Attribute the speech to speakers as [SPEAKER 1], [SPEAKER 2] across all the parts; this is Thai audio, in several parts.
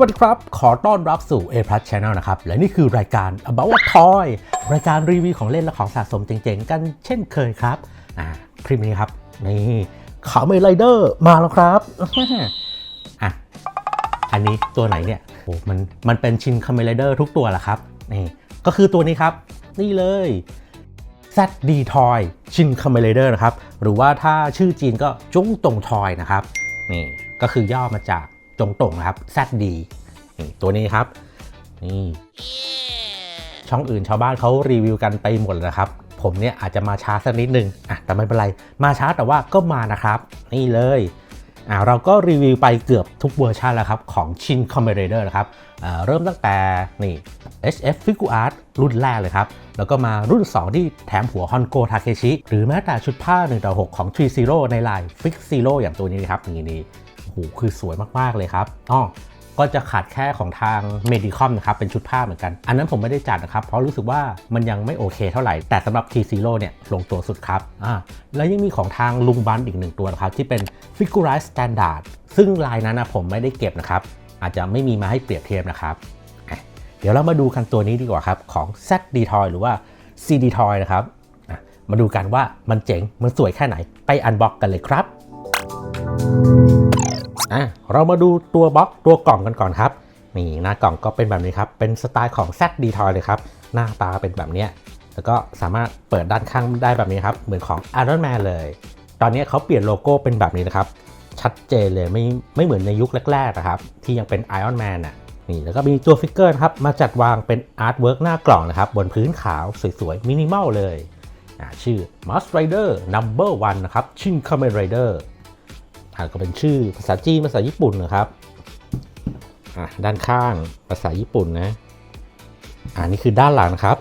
[SPEAKER 1] วัสดีครับ ขอต้อนรับสู่ A Plus Channel นะครับ และนี่คือรายการ About a Toy รายการรีวิวของเล่นและของสะสมเจ๋งๆ กันเช่นเคยครับ อ่า คลิปนี้ครับ นี่ขาเมไรเดอร์มาแล้วครับอะอันนี้ตัวไหนเนี่ยโอ้มันมันเป็นชินคาเมไรเดอร์ทุกตัวแหละครับนี่ก็คือตัวนี้ครับ นี่เลย ZD Toy ชินคาเมไรเดอร์นะครับ หรือว่าถ้าชื่อจีนก็จุ้งตงทอยนะครับ นี่ก็คือย่อมาจาก จงตงนะครับ ZD นี่ตัวนี้ครับ นี่ช่องอื่นชาวบ้านเขารีวิวกันไปหมดแล้วนะครับ ผมเนี่ยอาจจะมาช้าสักนิดนึงอะแต่ไม่เป็นไร มาช้าแต่ว่าก็มานะครับ นี่เลยอ่าเราก็รีวิวไปเกือบทุกเวอร์ชันแล้วครับ ของชินคอมเมเดอร์นะครับอ่าเริ่มตั้งแต่นี่ HF Figure Art รุ่นแรกเลยครับ แล้วก็มารุ่น 2 ที่แถมหัวฮอนโกทาเคชิหรือแม้แต่ชุดผ้า1ต่อ6ของ3 Zero ในลาย Fix Zero อย่างตัวนี้ครับนี่นี่ หคือสวยมากๆเลยครับอ๋อก็จะขาดแค่ของทาง Medicom นะครับ เป็นชุดผ้าเหมือนกัน อันนั้นผมไม่ได้จัดนะครับ เพราะรู้สึกว่ามันยังไม่โอเคเท่าไหร่ แต่สำหรับ T Zero เนี่ยลงตัวสุดครับอ่าแล้วยังมีของทางลุงบันอีกหนึ่งตัวนะครับ ที่เป็น Figurize Standard ซึ่งลายนั้นนะผมไม่ได้เก็บนะครับ อาจจะไม่มีมาให้เปรียบเทียบนะครับ เดี๋ยวเรามาดูกันตัวนี้ดีกว่าครับ ของ ZD Toy หรือว่า CD Toy นะครับมาดูกันว่ามันเจ๋งมันสวยแค่ไหนไปอันบ็อกกันเลยครับ อะเรามาดูตัวบล็อกตัวกล่องกันก่อนครับ นี่หน้ากล่องก็เป็นแบบนี้ครับ เป็นสไตล์ของ Z d t o y เลยครับ หน้าตาเป็นแบบนี้ แล้วก็สามารถเปิดด้านข้างได้แบบนี้ครับ เหมือนของ Iron Man เลย ตอนนี้เขาเปลี่ยนโลโก้เป็นแบบนี้นะครับ ชัดเจนเลยไม่ไม่เหมือนในยุคแรกๆนะครับ ที่ยังเป็น Iron Man อะนี่แล้วก็มีตัวฟิกเกอร์ครับมาจัดวางเป็นอาร์ตเวิร์กหน้ากล่องนะครับ บนพื้นขาวสวยๆมินิมอลเลยอ่าชื่อ Must Rider Number One นะครับ Shin Kamen Rider อ่า ก็เป็นชื่อภาษาจีนภาษาญี่ปุ่นนะครับอะด้านข้างภาษาญี่ปุ่นนะอ่านี่คือด้านหลังนะครับ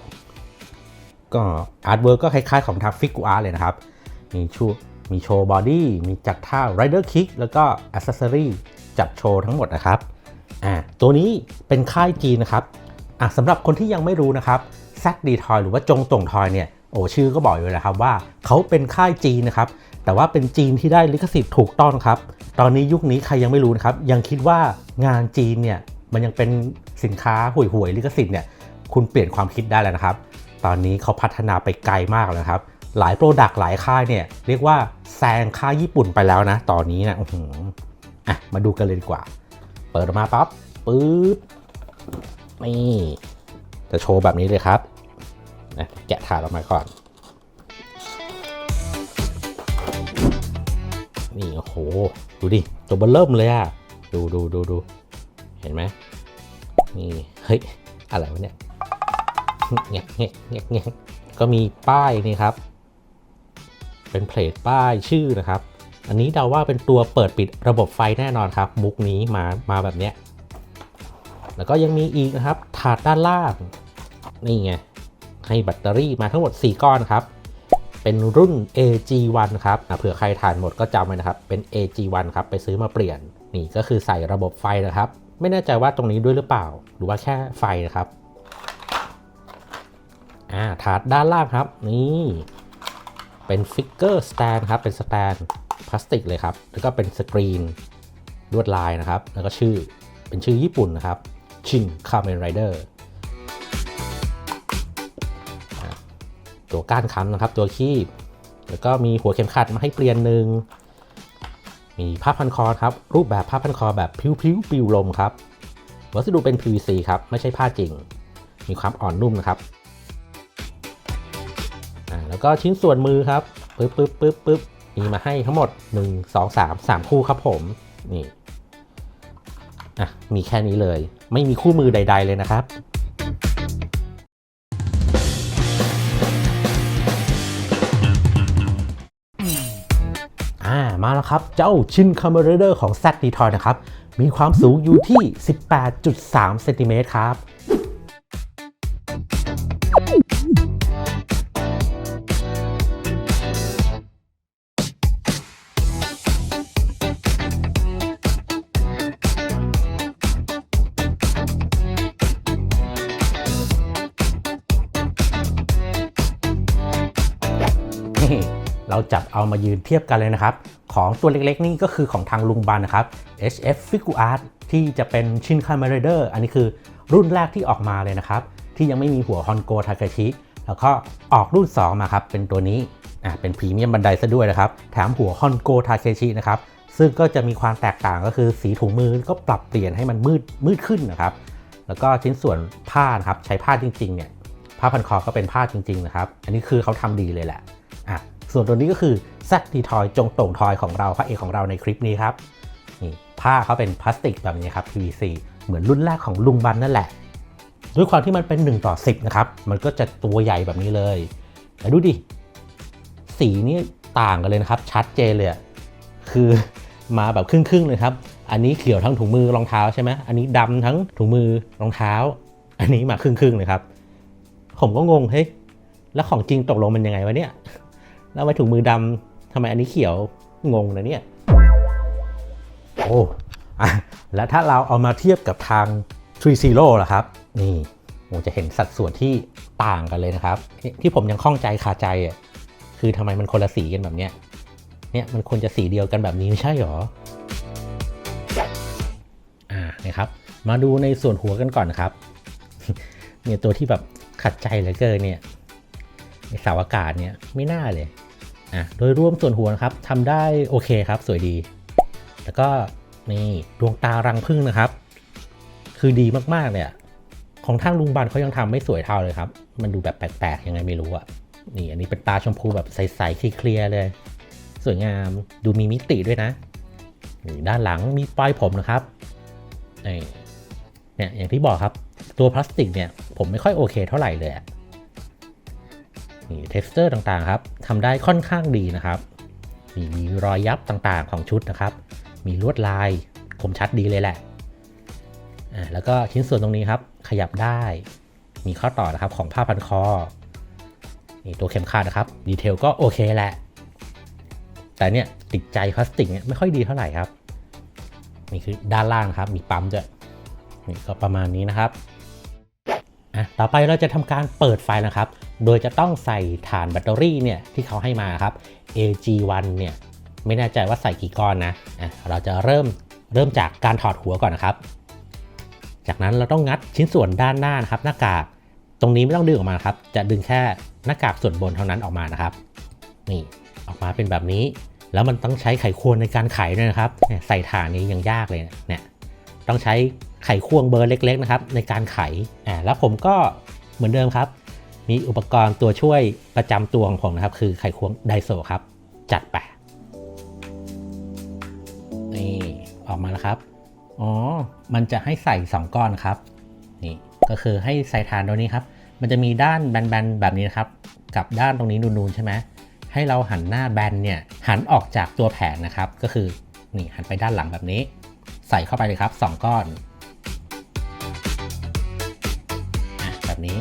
[SPEAKER 1] ก็อาร์ตเวิร์กก็คล้ายๆของทางฟิกกูอาร์เลยนะครับ มีชูมีโชว์บอดี้มีจัดท่า Rider Kick แล้วก็อ c เซ s ซอรี่จัดโชว์ทั้งหมดนะครับอ่าตัวนี้เป็นค่ายจีนนะครับอะสำหรับคนที่ยังไม่รู้นะครับ ZD Toy หรือว่าจงตงทอยเนี่ยโอ้ชื่อก็บอกอยู่แล้วครับว่าเขาเป็นค่ายจีนนะครับ แต่ว่าเป็นจีนที่ได้ลิขสิทธิ์ถูกต้องครับ ตอนนี้ยุคนี้ใครยังไม่รู้นะครับ ยังคิดว่างานจีนเนี่ยมันยังเป็นสินค้าห่วยหวยๆลิขสิทธิ์เนี่ยคุณเปลี่ยนความคิดได้แล้วนะครับ ตอนนี้เขาพัฒนาไปไกลมากแล้วครับ หลายโปรดักต์หลายค่ายเนี่ยเรียกว่าแซงค่ายญี่ปุ่นไปแล้วนะ ตอนนี้นะอืออะมาดูกันเลยดีกว่า เปิดออกมาปั๊บปึ๊บนี่จะโชว์แบบนี้เลยครับนะแกะถาดออกมาก่อน นี่โอ้โห ดูดิ ตัวเบลเริ่มเลยอะดูดูดูดูเห็นไหมนี่เฮ้ยอะไรวะเนี่ยเงี้ยเงี้ยเงี้ยเงี้ยก็มีป้ายนี่ครับ เป็นเพลทป้ายชื่อนะครับ อันนี้เดาว่าเป็นตัวเปิดปิดระบบไฟแน่นอนครับ มุกนี้มามาแบบเนี้ยแล้วก็ยังมีอีกนะครับถาดด้านล่าง นี่ไงให้แบตเตอรี่มาทั้งหมด 4 ก้อนครับ เป็นรุ่น AG1 ครับเผื่อใครทานหมดก็จำไว้นะครับ เป็น AG1 ครับ ไปซื้อมาเปลี่ยน นี่ก็คือใส่ระบบไฟนะครับ ไม่แน่ใจว่าตรงนี้ด้วยหรือเปล่า หรือว่าแค่ไฟนะครับอ่าถาดด้านล่างครับ นี่เป็นฟิกเกอร์สแตนครับ เป็นสแตนพลาสติกเลยครับ แล้วก็เป็นสกรีนลวดลายนะครับ แล้วก็ชื่อเป็นชื่อญี่ปุ่นนะครับชินคา m เมนไรเดอร์ ตัวก้านค้ำนะครับ ตัวคีบ แล้วก็มีหัวเข็มขัดมาให้เปลี่ยนหนึ่ง มีผ้าพันคอครับ รูปแบบผ้าพันคอแบบพิ้วพิ้วๆปิวลมครับ วัสดุเป็น PVC ครับ ไม่ใช่ผ้าจริง มีความอ่อนนุ่มนะครับอ่าแล้วก็ชิ้นส่วนมือครับปึ๊บปึ๊บปึ๊บปึ๊บมีมาให้ทั้งหมด 1 2 3 3 คู่ครับผม นี่ อะ มีแค่นี้เลย ไม่มีคู่มือใด ๆ เลยนะครับ อ่ามาแล้วครับ เจ้าชินคา m เม r เดอร์ของ Z d t o y นะครับ มีความสูงอยู่ที่ 18.3 เซนติเมตรครับ เราจับเอามายืนเทียบกันเลยนะครับ ของตัวเล็กๆนี่ก็คือของทางลุงบันนะครับ HF Figure Art ที่จะเป็นชินคา m ม r เดอร์อันนี้คือรุ่นแรกที่ออกมาเลยนะครับ ที่ยังไม่มีหัวฮอนโกทาเคชิแล้วก็ออกรุ่น 2 มาครับ เป็นตัวนี้อะเป็นพรีเมียมบันไดซะด้วยนะครับ แถมหัวฮอนโกทาเคชินะครับ ซึ่งก็จะมีความแตกต่างก็คือสีถุงมือก็ปรับเปลี่ยนให้มันมืดมืดขึ้นนะครับ แล้วก็ชิ้นส่วนผ้านะครับใช้ผ้าจริงๆเนี่ยผ้าพันคอก็เป็นผ้าจริง ๆ นะครับ อันนี้คือเขาทำดีเลยแหละ ส่วนตัวนี้ก็คือแซดดีทอยจงโต่งทอยของเราพระเอกของเราในคลิปนี้ครับนี่ผ้าเขาเป็นพลาสติกแบบนี้ครับ PVC เหมือนรุ่นแรกของลุงบันนั่นแหละ ด้วยความที่มันเป็น 1 ต่อ 10 นะครับ มันก็จะตัวใหญ่แบบนี้เลยแล้วดูดิ สีนี่ต่างกันเลยนะครับ ชัดเจนเลยคือมาแบบครึ่งๆเลยครับ อันนี้เขียวทั้งถุงมือรองเท้าใช่ไหมอันนี้ดำทั้งถุงมือรองเท้า อันนี้มาครึ่งๆเลยครับ ผมก็งงเฮ้ยแล้วของจริงตกลงมันยังไงวะเนี่ย แล้วทำไมถุงมือดำทำไมอันนี้เขียวงงนะเนี่ย โอ้อะแล้วถ้าเราเอามาเทียบกับทาง3 Zero ล่ะครับ นี่โอ้จะเห็นสัดส่วนที่ต่างกันเลยนะครับ ที่ผมยังข้องใจคาใจอะคือทำไมมันคนละสีกันแบบเนี้ยเนี่ยมันควรจะสีเดียวกันแบบนี้ไม่ใช่หรออ่านะครับ มาดูในส่วนหัวกันก่อนนะครับเนี่ยตัวที่แบบขัดใจเหลือเกินเนี่ยในเสาอากาศเนี่ยไม่น่าเลย อะโดยรวมส่วนหัวนะครับทำได้โอเคครับสวยดี แล้วก็นี่ดวงตารังผึ้งนะครับ คือดีมากๆเนี่ยของทางลุงบันเขายังทำไม่สวยเท่าเลยครับ มันดูแบบแปลกๆยังไงไม่รู้อะนี่อันนี้เป็นตาชมพูแบบใสๆเคลียร์เลย สวยงามดูมีมิติด้วยนะนี่ด้านหลังมีปลายผมนะครับนี่เนี่ยอย่างที่บอกครับ ตัวพลาสติกเนี่ยผมไม่ค่อยโอเคเท่าไหร่เลยอะ นี่เท็กซ์เจอร์ต่างๆครับทำได้ค่อนข้างดีนะครับมีมีรอยยับต่างๆของชุดนะครับ มีลวดลายคมชัดดีเลยแหละอ่าแล้วก็ชิ้นส่วนตรงนี้ครับ ขยับได้ มีข้อต่อนะครับของผ้าพันคอนี่ตัวเข็มขัดนะครับ ดีเทลก็โอเคแหละ แต่เนี่ยติดใจพลาสติกเนี่ยไม่ค่อยดีเท่าไหร่ครับ นี่คือด้านล่างครับ มีปั๊มด้วยนี่ก็ประมาณนี้นะครับอะต่อไปเราจะทำการเปิดไฟนะครับ โดยจะต้องใส่ฐานแบตเตอรี่เนี่ยที่เขาให้มาครับ AG1 เนี่ยไม่แน่ใจว่าใส่กี่ก้อนนะอะเราจะเริ่มเริ่มจากการถอดหัวก่อนนะครับ จากนั้นเราต้องงัดชิ้นส่วนด้านหน้านะครับ หน้ากากตรงนี้ไม่ต้องดึงออกมาครับ จะดึงแค่หน้ากากส่วนบนเท่านั้นออกมานะครับ นี่ออกมาเป็นแบบนี้ แล้วมันต้องใช้ไขควงในการไขด้วยนะครับ ใส่ฐานนี้ยังยากเลยเนี่ยต้องใช้ไขควงเบอร์เล็ก ๆ นะครับ ในการไขอ่าแล้วผมก็เหมือนเดิมครับ มีอุปกรณ์ตัวช่วยประจำตัวของผมนะครับ คือไขควงไดโซครับ จัดไปนี่ออกมาแล้วครับ อ๋อ มันจะให้ใส่ 2 ก้อนครับ นี่ก็คือให้ใส่ฐานตรงนี้ครับ มันจะมีด้านแบนๆแบบนี้นะครับ กับด้านตรงนี้นูนๆใช่ไหมให้เราหันหน้าแบนเนี่ยหันออกจากตัวแผงนะครับ ก็คือนี่หันไปด้านหลังแบบนี้ ใส่เข้าไปเลยครับ 2 ก้อนแบบนี้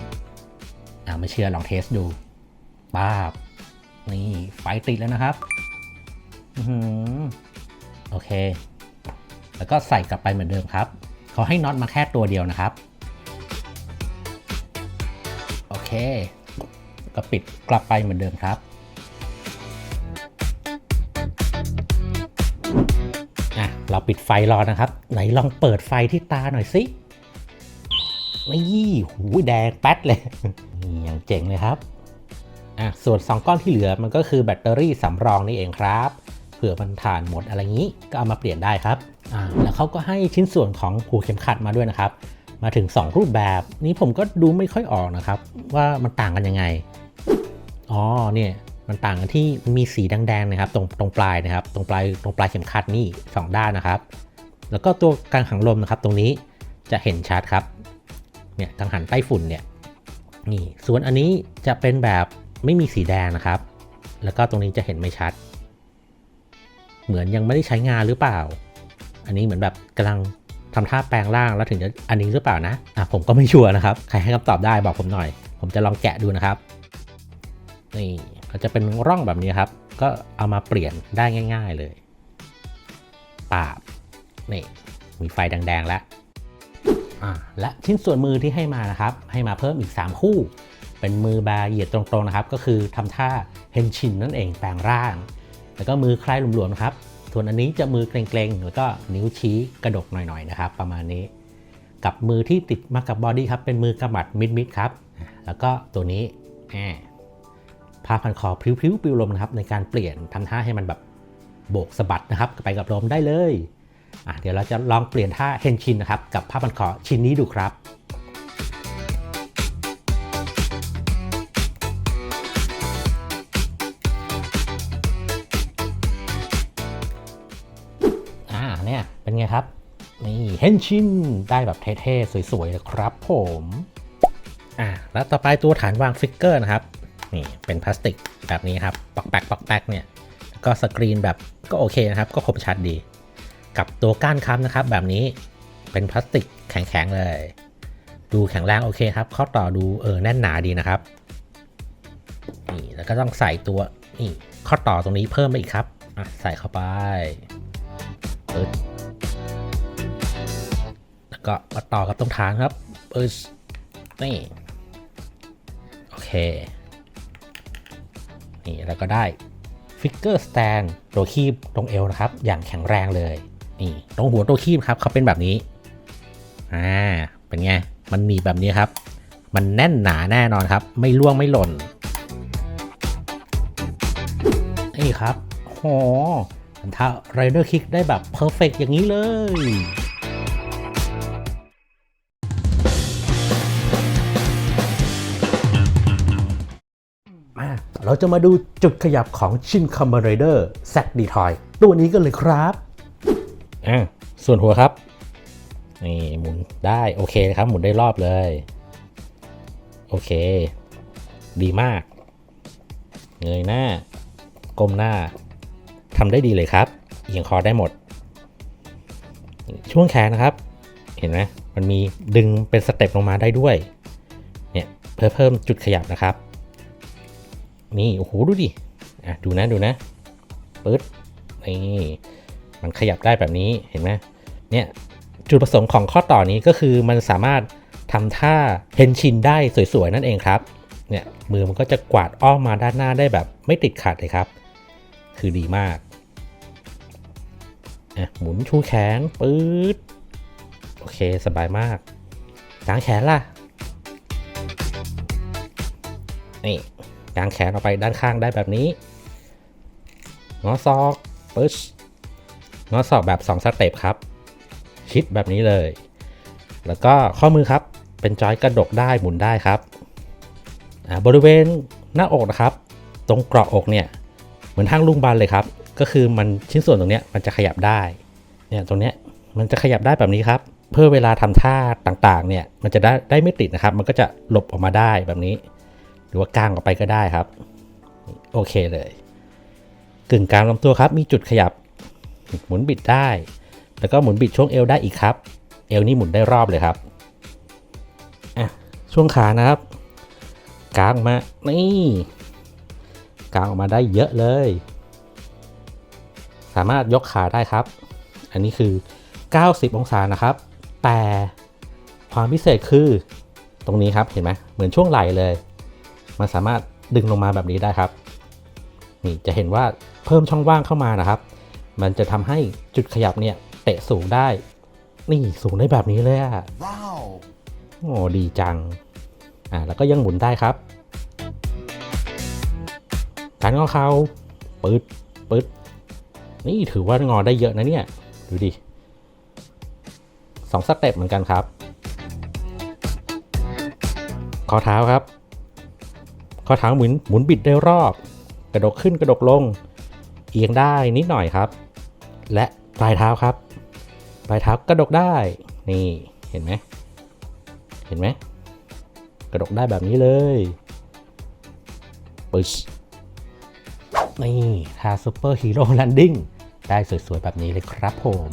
[SPEAKER 1] อ่าไม่เชื่อลองเทสดูป้าบ นี่ไฟติดแล้วนะครับอือหือโอเค แล้วก็ใส่กลับไปเหมือนเดิมครับ เขาให้น็อตมาแค่ตัวเดียวนะครับ โอเค ก็ปิดกลับไปเหมือนเดิมครับ อะ เราปิดไฟรอนะครับ ไหนลองเปิดไฟที่ตาหน่อยสิ นี่หูแดงแป๊ดเลย นี่อย่างเจ๋งเลยครับอะส่วน 2 ก้อนที่เหลือมันก็คือแบตเตอรี่สำรองนี่เองครับเผื่อมันถ่านหมดอะไรงี้ก็เอามาเปลี่ยนได้ครับอ่าแล้วเขาก็ให้ชิ้นส่วนของหูเข็มขัดมาด้วยนะครับ มาถึง 2 รูปแบบนี้ผมก็ดูไม่ค่อยออกนะครับ ว่ามันต่างกันยังไงอ๋อเนี่ยมันต่างกันที่มีสีแดงๆนะครับ ตรงตรงปลายนะครับ ตรงปลายตรงปลายเข็มขัดนี่ 2 ด้านนะครับ แล้วก็ตัวกังหันลมนะครับ ตรงนี้จะเห็นชัดครับเนี่ยกังหันใต้ฝุ่นเนี่ย นี่ ส่วนอันนี้จะเป็นแบบไม่มีสีแดงนะครับ แล้วก็ตรงนี้จะเห็นไม่ชัด เหมือนยังไม่ได้ใช้งานหรือเปล่า อันนี้เหมือนแบบกำลังทำท่าแปลงร่างแล้วถึงจะอันนี้หรือเปล่านะอะผมก็ไม่ชัวร์นะครับ ใครให้คำตอบได้บอกผมหน่อย ผมจะลองแกะดูนะครับนี่ก็จะเป็นร่องแบบนี้ครับ ก็เอามาเปลี่ยนได้ง่าย ๆเลยปาบนี่มีไฟแดงๆแล้ว และชิ้นส่วนมือที่ให้มานะครับ ให้มาเพิ่มอีก 3 คู่ เป็นมือบาเหยียดตรงๆนะครับ ก็คือทำท่าเฮนชินนั่นเองแปลงร่าง แล้วก็มือคล้ายหลวมๆนะครับ ส่วนอันนี้จะมือเกรงๆ แล้วก็นิ้วชี้กระดกหน่อยๆนะครับ ประมาณนี้ กับมือที่ติดมากับบอดี้ครับ เป็นมือกำมัดมิดๆครับ แล้วก็ตัวนี้แหมผ้าพันคอพริ้วๆปิวลมนะครับในการเปลี่ยนทำท่าให้มันแบบโบกสะบัดนะครับไปกับลมได้เลย เดี๋ยวเราจะลองเปลี่ยนท่าเฮนชินนะครับกับผ้าพันคอชิ้นนี้ดูครับเนี่ยเป็นไงครับ นี่เฮนชินได้แบบเท่ๆ สวยๆเลยครับผมอ่าแล้วต่อไปตัวฐานวางฟิกเกอร์นะครับ นี่เป็นพลาสติกแบบนี้ครับปอกแปกปอกแปกเนี่ยก็สกรีนแบบก็โอเคนะครับ ก็คมชัดดี กับตัวก้านค้ำนะครับ แบบนี้เป็นพลาสติกแข็งๆเลย ดูแข็งแรงโอเคครับข้อต่อดูเออแน่นหนาดีนะครับนี่แล้วก็ต้องใส่ตัวนี่ข้อต่อตรงนี้เพิ่มมาอีกครับอะใส่เข้าไปปึ๊ดแล้วก็มาต่อกับตรงฐานครับปึ๊ดนี่โอเคนี่แล้วก็ได้ฟิกเกอร์สแตนตัวคีบตรงเอวนะครับ อย่างแข็งแรงเลย นี่ตรงหัวตัวคีบครับเขาเป็นแบบนี้อ่าเป็นไงมันมีแบบนี้ครับ มันแน่นหนาแน่นอนครับ ไม่ล่วงไม่หล่นนี่ครับโหทำท่าไรเดอร์คิกได้แบบเพอร์เฟกอย่างนี้เลยมาเราจะมาดูจุดขยับของชินคัมเบอร์ไรเดอร์แซดดีทอยตัวนี้กันเลยครับ อ่าส่วนหัวครับ นี่หมุนได้โอเคครับ หมุนได้รอบเลย โอเค ดีมาก เงยหน้า ก้มหน้าทำได้ดีเลยครับเอียงคอได้หมด ช่วงแขนนะครับ เห็นไหมมันมีดึงเป็นสเต็ปลงมาได้ด้วย เนี่ยเพื่อเพิ่มจุดขยับนะครับ นี่โอ้โหดูดิอะดูนะดูนะปึ๊ดนี่ มันขยับได้แบบนี้เห็นไหมเนี่ยจุดประสงค์ของข้อต่อนี้ก็คือมันสามารถทำท่าเฮนชินได้สวยๆ นั่นเองครับเนี่ยมือมันก็จะกวาดอ้อมมาด้านหน้าได้แบบไม่ติดขัดเลยครับ คือดีมากอะหมุนชูแขนปื๊ดโอเคสบายมากกางแขนล่ะนี่กางแขนออกไปด้านข้างได้แบบนี้งอศอกปึ๊ช งอศอกแบบ 2 สเต็ปครับ ชิดแบบนี้เลย แล้วก็ข้อมือครับ เป็นจอยกระดกได้หมุนได้ครับ บริเวณหน้าอกนะครับ ตรงเกราะอกเนี่ย เหมือนทางลุงบันเลยครับ ก็คือมันชิ้นส่วนตรงเนี้ยมันจะขยับได้ เนี่ยตรงเนี้ยมันจะขยับได้แบบนี้ครับ เพื่อเวลาทำท่าต่างๆ เนี่ย มันจะได้ได้ไม่ติดนะครับ มันก็จะหลบออกมาได้แบบนี้ หรือว่ากางออกไปก็ได้ครับ โอเคเลย กึ่งกลางลำตัวครับ มีจุดขยับ หมุนบิดได้ แล้วก็หมุนบิดช่วงเอวได้อีกครับ เอวนี่หมุนได้รอบเลยครับอะช่วงขานะครับ กางมา นี่กางออกมาได้เยอะเลย สามารถยกขาได้ครับ อันนี้คือ 90 องศานะครับ แต่ความพิเศษคือตรงนี้ครับ เห็นไหมเหมือนช่วงไหล่เลย มันสามารถดึงลงมาแบบนี้ได้ครับ นี่จะเห็นว่าเพิ่มช่องว่างเข้ามานะครับ มันจะทำให้จุดขยับเนี่ยเตะสูงได้ นี่สูงได้แบบนี้เลยอะ
[SPEAKER 2] Wow.
[SPEAKER 1] โอ้ดีจัง อ่าแล้วก็ยังหมุนได้ครับการงอเข่าปืดปืดนี่ถือว่างอได้เยอะนะเนี่ย ดูดิสองสเต็ปเหมือนกันครับ ข้อเท้าครับ ข้อเท้าหมุนหมุนบิดได้รอบ กระดกขึ้นกระดกลง เอียงได้นิดหน่อยครับ และปลายเท้าครับ ปลายเท้ากระดกได้ นี่เห็นไหมเห็นไหมกระดกได้แบบนี้เลยปึ๊ชนี่ทาซูเปอร์ฮีโร่แลนดิ้งได้สวยๆ แบบนี้เลยครับผม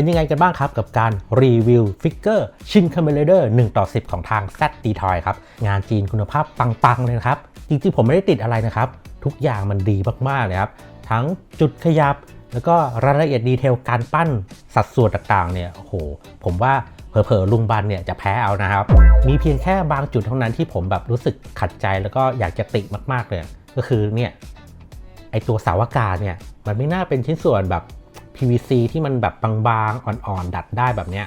[SPEAKER 1] เป็นยังไงกันบ้างครับกับการรีวิวฟิกเกอร์ชินคาเมเลเดอร์1ต่อ 10 ของทาง Z d t o y ครับ งานจีนคุณภาพปังๆเลยครับ จริงๆ ผมไม่ได้ติดอะไรนะครับ ทุกอย่างมันดีมากๆเลยครับ ทั้งจุดขยับ แล้วก็รายละเอียดดีเทลการปั้นสัดส่วนต่างๆ เนี่ยโอ้โห ผมว่าเผลอๆลุงบันเนี่ยจะแพ้เอานะครับ มีเพียงแค่บางจุดเท่านั้นที่ผมแบบรู้สึกขัดใจแล้วก็อยากจะติมากๆเลย ก็คือเนี่ยไอตัวเสาอากาศเนี่ยมันไม่น่าเป็นชิ้นส่วนแบบ PVC ที่มันแบบบางๆ อ่อนๆ ดัดได้แบบเนี้ย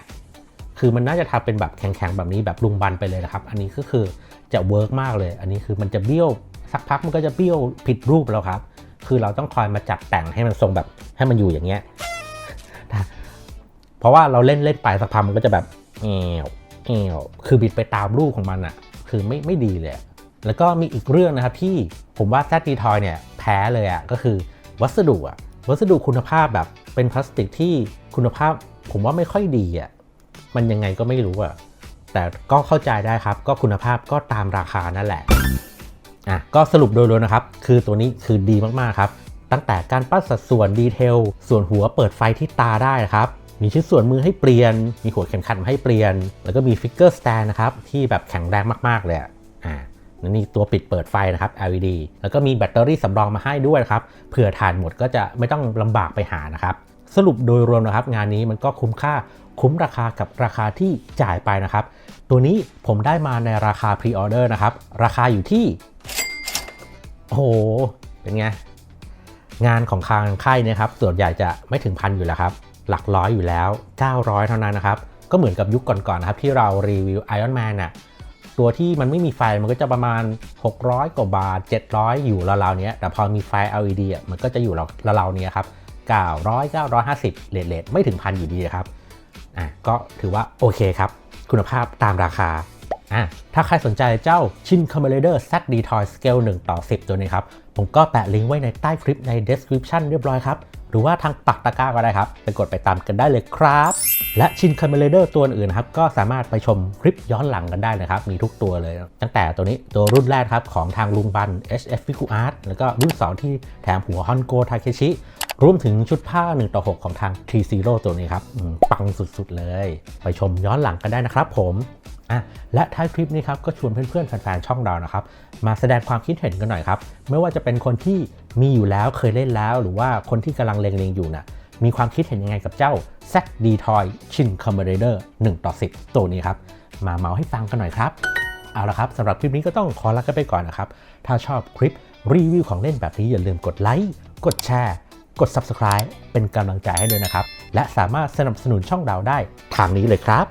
[SPEAKER 1] คือมันน่าจะทำเป็นแบบแข็งๆ แบบนี้แบบลุงบันไปเลยนะครับ อันนี้ก็คือจะเวิร์กมากเลย อันนี้คือมันจะเบี้ยวสักพักมันก็จะเบี้ยวผิดรูปแล้วครับ คือเราต้องคอยมาจัดแต่งให้มันทรงแบบให้มันอยู่อย่างเงี้ย เพราะว่าเราเล่นเล่นไปสักพักมันก็จะแบบเอวเอวคือบิดไปตามรูปของมันอะคือไม่ไม่ดีเลย แล้วก็มีอีกเรื่องนะครับที่ผมว่าแซดดีทอยเนี่ยแพ้เลยอะก็คือวัสดุอะ วัสดุคุณภาพแบบเป็นพลาสติกที่คุณภาพผมว่าไม่ค่อยดีอะมันยังไงก็ไม่รู้อะแต่ก็เข้าใจได้ครับ ก็คุณภาพก็ตามราคานั่นแหละอะก็สรุปโดยรวมนะครับ คือตัวนี้คือดีมากๆครับ ตั้งแต่การปั้นสัดส่วนดีเทล ส่วนหัวเปิดไฟที่ตาได้ครับ มีชิ้นส่วนมือให้เปลี่ยน มีหัวเข็มขัดมาให้เปลี่ยน แล้วก็มีฟิกเกอร์สแตนนะครับ ที่แบบแข็งแรงมากๆเลยอะอ่าแล้ว นี่ตัวปิดเปิดไฟนะครับ LED แล้วก็มีแบตเตอรี่สำรองมาให้ด้วยครับเผื่อถ่านหมดก็จะไม่ต้องลำบากไปหานะครับสรุปโดยรวมนะครับ งานนี้มันก็คุ้มค่าคุ้มราคากับราคาที่จ่ายไปนะครับ ตัวนี้ผมได้มาในราคาพรีออเดอร์นะครับ ราคาอยู่ที่ โอ้โห เป็นไง งานของทางค่ายเนะครับ ส่วนใหญ่จะไม่ถึงพันอยู่แล้วครับ หลักร้อยอยู่แล้ว 900 เท่านั้นนะครับ ก็เหมือนกับยุคก่อนๆนะครับ ที่เรารีวิว Iron Man น่ะ ตัวที่มันไม่มีไฟมันก็จะประมาณ 600 กว่าบาท 700 อยู่ราวๆนี้แต่พอมีไฟ LED อะมันก็จะอยู่ราวๆเนี้ครับ900 950เลทเลทไม่ถึงพันอยู่ดีครับอะก็ถือว่าโอเคครับ คุณภาพตามราคาอะถ้าใครสนใจเจ้าชิน c o m m a n d e r Z d t o y Scale 1ต่อ 10 ตัวนี้ครับ ผมก็แปะลิงก์ไว้ในใต้คลิปใน description เรียบร้อยครับ หรือว่าทางปักตะกร้าก็ได้ครับ ไปกดไปตามกันได้เลยครับ และชินคาเมเลเดอร์ตัวอื่นครับ ก็สามารถไปชมคลิปย้อนหลังกันได้นะครับ มีทุกตัวเลย ตั้งแต่ตัวนี้ตัวรุ่นแรกครับ ของทางลุงบัน HF f i g u Art แล้วก็รุ่น 2 ที่แถมหัวฮอนโกทาเคชิรวมถึงชุดผ้า 1 ต่อ 6 ของทาง T Zero ตัวนี้ครับปังสุดๆเลย ไปชมย้อนหลังกันได้นะครับผมอะและท้ายคลิปนี้ครับก็ชวนเพื่อนๆแฟนๆช่องเรานะครับ มาแสดงความคิดเห็นกันหน่อยครับ ไม่ว่าจะเป็นคนที่มีอยู่แล้วเคยเล่นแล้ว หรือว่าคนที่กำลังเลงๆอยู่นะ่ะมีความคิดเห็นยังไงกับเจ้า z d t o y Shin c o m m a n d e r 1ต่อ 10 ตัวนี้ครับ มาเมาให้ฟังกันหน่อยครับ เอาละครับสำหรับคลิปนี้ก็ต้องขอลากันไปก่อนนะครับ ถ้าชอบคลิปรีวิวของเล่นแบบนี้อย่าลืมกดไลค์กดแชร์ กด Subscribe เป็นกำลังใจให้ด้วยนะครับ และสามารถสนับสนุนช่องเราได้ทางนี้เลยครับ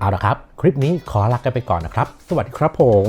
[SPEAKER 1] เอาละครับ คลิปนี้ขอลากันไปก่อนนะครับ สวัสดีครับผม